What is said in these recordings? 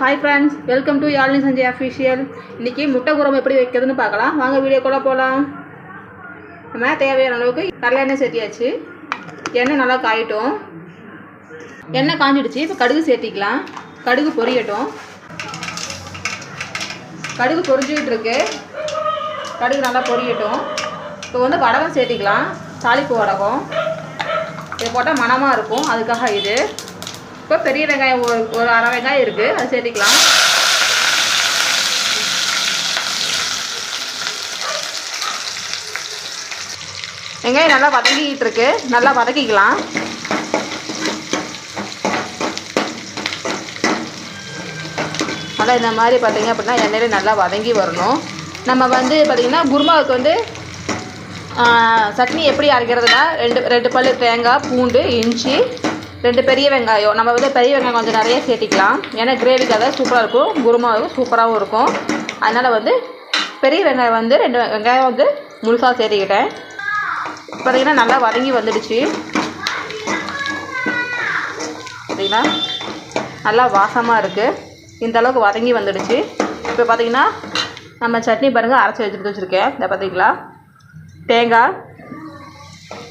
Hi friends welcome to Yazhini Sanjay official இன்றைக்கி முட்டை குரம் எப்படி வைக்கிறதுன்னு பார்க்கலாம். வாங்க வீடியோ கூட போகலாம் நம்ம தேவையான அளவுக்கு கடலை எண்ணெய் சேர்த்தியாச்சு. எண்ணெய் நல்லா காயட்டும். எண்ணெய் காஞ்சிடுச்சு இப்போ கடுகு சேர்த்திக்கலாம். கடுகு பொரியட்டும். கடுகு பொரிஞ்சுக்கிட்டு இருக்கு. கடுகு நல்லா பொரியட்டும். இப்போ வந்து வடகம் சேர்த்திக்கலாம். தாளிப்பு வடகம். இது போட்டால் மணமாக இருக்கும். அதுக்காக இது. இப்போ பெரிய வெங்காயம் ஒரு ஒரு அரை வெங்காயம் இருக்குது அது சேர்த்திக்கலாம். வெங்காயம் நல்லா வதங்கிக்கிட்டு இருக்கு. நல்லா வதக்கிக்கலாம். நல்லா இந்த மாதிரி பார்த்தீங்க அப்படின்னா எண்ணெயில் நல்லா வதங்கி வரணும். நம்ம வந்து பார்த்திங்கன்னா குருமாவுக்கு வந்து சட்னி எப்படி அரைக்கிறதுனா ரெண்டு ரெண்டு பல் தேங்காய் பூண்டு இஞ்சி ரெண்டு பெரிய வெங்காயம். நம்ம வந்து பெரிய வெங்காயம் கொஞ்சம் நிறைய சேர்த்திக்கலாம். ஏன்னா கிரேவிக்காக சூப்பராக இருக்கும். குருமாவும் சூப்பராகவும் இருக்கும். அதனால் வந்து பெரிய வெங்காயம் வந்து ரெண்டு வெங்காயம் வந்து முழுசாக சேர்த்திக்கிட்டேன். பார்த்தீங்கன்னா நல்லா வதங்கி வந்துடுச்சு. பார்த்தீங்கன்னா நல்லா வாசமாக இருக்குது இந்த அளவுக்கு வதங்கி வந்துடுச்சு. இப்போ பார்த்தீங்கன்னா நம்ம சட்னி பாருங்கள் அரைச்சி வச்சுட்டு வச்சுருக்கேன். இந்த பார்த்தீங்களா தேங்காய்.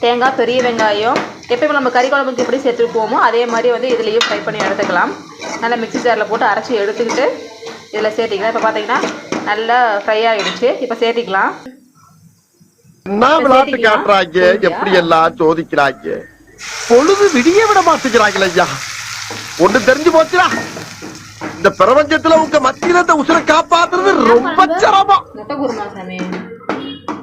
தேங்காய் பெரிய வெங்காயம். எப்பயும் நம்ம கறி குழம்புக்கு எப்படி சேர்த்துருப்போமோ அதே மாதிரி வந்து இதுலேயும் ஃப்ரை பண்ணி எடுத்துக்கலாம். நல்லா மிக்ஸி ஜாரில் போட்டு அரைச்சி எடுத்துக்கிட்டு இதில் சேர்த்திக்கலாம். இப்போ பார்த்தீங்கன்னா நல்லா ஃப்ரை ஆகிடுச்சு இப்போ சேர்த்திக்கலாம். என்ன விளையாட்டு காட்டுறாங்க எப்படி எல்லாம் சோதிக்கிறாங்க பொழுது விடிய விட மாட்டேங்கிறாங்களே ஐயா. ஒண்ணு தெரிஞ்சு போச்சுடா. இந்த பிரபஞ்சத்துல உங்க மத்தியில இந்த உசுரை காப்பாத்துறது ரொம்ப சிரமம். முட்டை குருமா சாமி.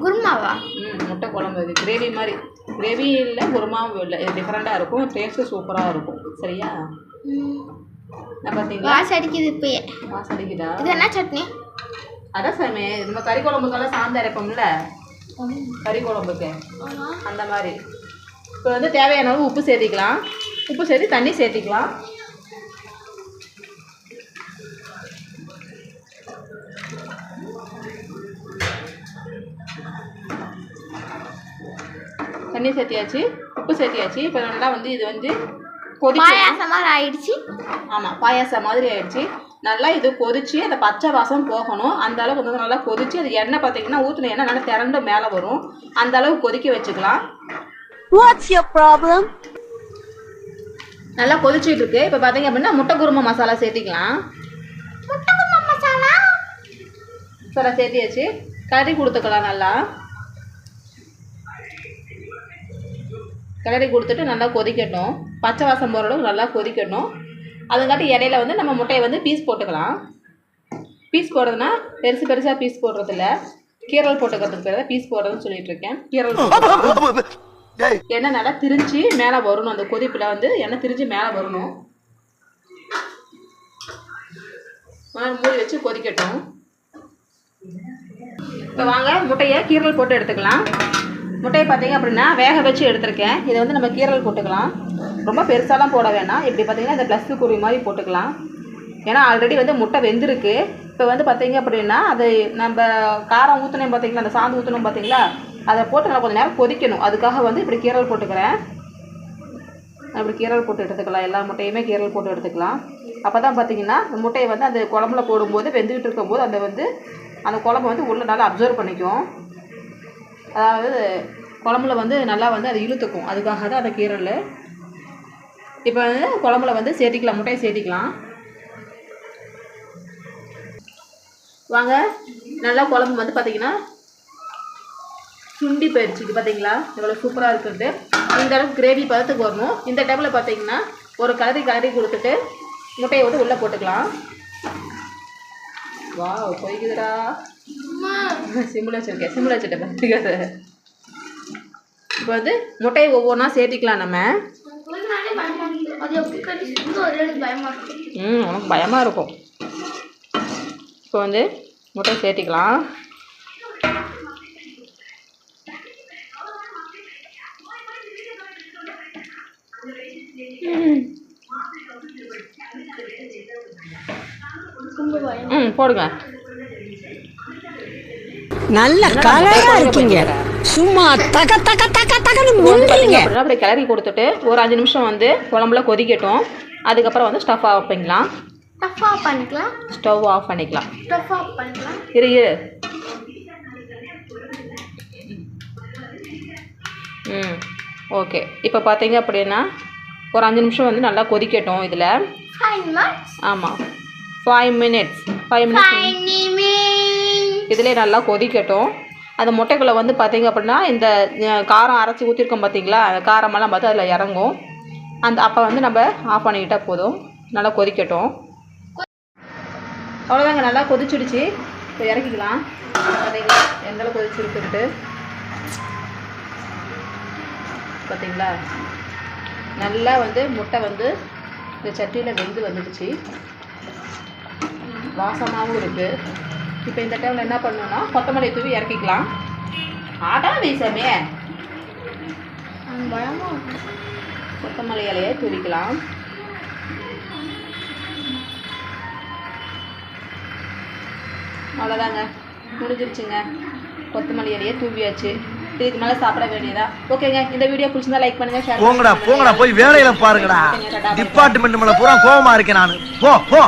குருமாவா? ம் முட்டை குழம்பு. இது கிரேவி மாதிரி. கிரேவி இல்லை குருமாவும் இல்லை. இது டிஃப்ரெண்ட்டாக இருக்கும். டேஸ்ட்டு சூப்பராக இருக்கும். சரியா? பார்த்தீங்களா? வாசம் அடிக்குது இப்பயே. வாசடிக்குதா இது என்ன சட்னி? அதான் சாமி நம்ம கறி குழம்புக்கெல்லாம் சாந்து அரைப்போம்ல? கறி குழம்புக்கு. அந்த மாதிரி. இப்போ வந்து தேவையான அளவு உப்பு சேர்த்திக்கலாம். உப்பு சேர்த்து தண்ணி சேர்த்திக்கலாம். தண்ணி சேர்த்தியாச்சு உப்பு சேர்த்தியாச்சு. இப்போ நல்லா வந்து இது வந்து கொதிக்க பாயாசம் மாதிரி ஆயிடுச்சு. ஆமாம் பாயாசம் மாதிரி ஆயிடுச்சு. நல்லா இது கொதிச்சு அந்த பச்சை வாசம் போகணும். அந்த அளவுக்கு வந்து நல்லா கொதிச்சு அது எண்ணெய் பார்த்தீங்கன்னா ஊற்றின எண்ணெய் நல்லா திரண்டு மேலே வரும். அந்த அளவுக்கு கொதிக்க வச்சுக்கலாம். What's your problem? நல்லா கொதிச்சிட்டு இருக்கு. இப்போ பார்த்தீங்க அப்படின்னா முட்டை குருமா மசாலா சேர்த்திக்கலாம். முட்டை குருமா மசாலா? மசாலா சேர்த்தியாச்சு. கறி கொடுத்துக்கலாம் நல்லா. கிளறி கொடுத்துட்டு நல்லா கொதிக்கட்டும். பச்சை வாசம் போகிற அளவுக்கு நல்லா கொதிக்கட்டும். அதுங்காட்டி இடையில வந்து நம்ம முட்டையை வந்து பீஸ் போட்டுக்கலாம். பீஸ் போடுறதுனா பெருசு பெருசாக பீஸ் போடுறதில்ல. கீரல் போட்டுக்கிறதுக்கு பேர் தான் பீஸ் போடுறதுன்னு சொல்லிட்டு இருக்கேன். கீரல் எண்ணெய் நல்லா திரிஞ்சு மேலே வரணும். அந்த கொதிப்பில் வந்து எண்ணெய் திரிஞ்சு மேலே வரணும். மூடி வச்சு கொதிக்கட்டும். இப்போ வாங்க முட்டையை கீரல் போட்டு எடுத்துக்கலாம். முட்டையை பார்த்தீங்க அப்படின்னா வேக வச்சு எடுத்திருக்கேன். இதை வந்து நம்ம கீரல் போட்டுக்கலாம். ரொம்ப பெருசாலாம் போட வேணாம். இப்படி பார்த்தீங்கன்னா இந்த ப்ளஸ் குருவி மாதிரி போட்டுக்கலாம். ஏன்னா ஆல்ரெடி வந்து முட்டை வெந்திருக்கு. இப்போ வந்து பார்த்தீங்க அப்படின்னா அது நம்ம காரம் ஊற்றணும் பார்த்தீங்களா? அந்த சாந்து ஊற்றணும் பார்த்தீங்களா? அதை போட்டு நல்லா கொஞ்சம் நேரம் கொதிக்கணும். அதுக்காக வந்து இப்படி கீரல் போட்டுக்கிறேன். அப்படி கீரல் போட்டு எடுத்துக்கலாம். எல்லா முட்டையுமே கீரல் போட்டு எடுத்துக்கலாம். அப்போ தான் பார்த்தீங்கன்னா முட்டையை வந்து அந்த குழம்புல போடும்போது வெந்துக்கிட்டு இருக்கும்போது அந்த வந்து அந்த குழம்பு வந்து உள்ளே நல்லா அப்சர்வ் பண்ணிக்கும். அதாவது குழம்புல வந்து நல்லா வந்து அதை இழுத்துக்கும். அதுக்காக தான் அந்த கீரல் இப்போ வந்து குழம்புல வந்து சேர்த்திக்கலாம். முட்டையை சேர்த்திக்கலாம். வாங்க. நல்லா குழம்பு வந்து பார்த்தீங்கன்னா சுண்டி போயிடுச்சு இது பார்த்தீங்களா எவ்வளோ சூப்பராக இருக்குது இந்த அளவுக்கு கிரேவி பதத்துக்கு வரணும். இந்த டைமில் பார்த்தீங்கன்னா ஒரு கலரி கலரி கொடுத்துட்டு முட்டையை வந்து உள்ளே போட்டுக்கலாம். வா பொய்க்குதுடா. சிம்பிள் வச்சுருக்கேன் சிம்பிள் வச்சுட்டேன் பார்த்துக்காத இப்போ வந்து முட்டையை ஒவ்வொன்றா சேர்த்திக்கலாம் நம்ம. ம் உனக்கு பயமாக இருக்கும். இப்போ வந்து முட்டை சேர்த்திக்கலாம். ம் போடுங்க. நல்ல கலையா இருக்கீங்க. சும்மா தக தக தக தகன்னு அப்படியே கிளறி கொடுத்துட்டு ஒரு அஞ்சு நிமிஷம் வந்து குழம்புல கொதிக்கட்டும். அதுக்கப்புறம் வந்து ஸ்டஃப் வைப்பிங்களா ஸ்டஃப் ஆஃப் பண்ணிக்கலாம். ஸ்டவ் ஆஃப் பண்ணிக்கலாம். ஸ்டஃப் ஆஃப் பண்ணிக்கலாம். இரு இரு. ம் ஓகே இப்போ பார்த்தீங்க அப்படின்னா ஒரு அஞ்சு நிமிஷம் வந்து நல்லா கொதிக்கட்டும் இதில். ஆமாம் ஃபைவ் மினிட்ஸ் ஃபைவ் மினிட்ஸ் இதிலே நல்லா கொதிக்கட்டும். அந்த முட்டைக்குள்ளே வந்து பார்த்திங்க அப்படின்னா இந்த காரம் அரைச்சி ஊற்றிருக்கோம் பார்த்தீங்களா அந்த காரமெல்லாம் பார்த்து அதில் இறங்கும். அந்த அப்போ வந்து நம்ம ஆஃப் பண்ணிக்கிட்டால் போதும். நல்லா கொதிக்கட்டும். அவ்வளோதாங்க நல்லா கொதிச்சிடுச்சு. இப்போ இறக்கிக்கலாம். பார்த்தீங்களா எந்த அளவுக்கு கொதிச்சிருக்குன்ட்டு. பார்த்தீங்களா நல்லா வந்து முட்டை வந்து இந்த சட்டியில் வெந்து வந்துடுச்சு. வாசமாகவும் இருக்குது இப்போ இந்த டைமில் என்ன பண்ணணும்னா கொத்தமல்லி தூவி இறக்கிக்கலாம். ஆட்டா வீசமே கொத்தமல்லி இலையை தூவிக்கலாம். அவ்வளோதாங்க முடிஞ்சிருச்சுங்க. கொத்தமல்லி இலையை தூவியாச்சு. இதுக்கு மேலே சாப்பிட வேண்டியதா? ஓகேங்க. இந்த வீடியோ பிடிச்சிருந்தா லைக் பண்ணுங்க share போங்கடா பண்ணுங்க. போங்கடா போய் வேலையில பாருங்கடா. டிபார்ட்மெண்ட் மேல பூரா கோவமா இருக்கேன் நானு. போ போ.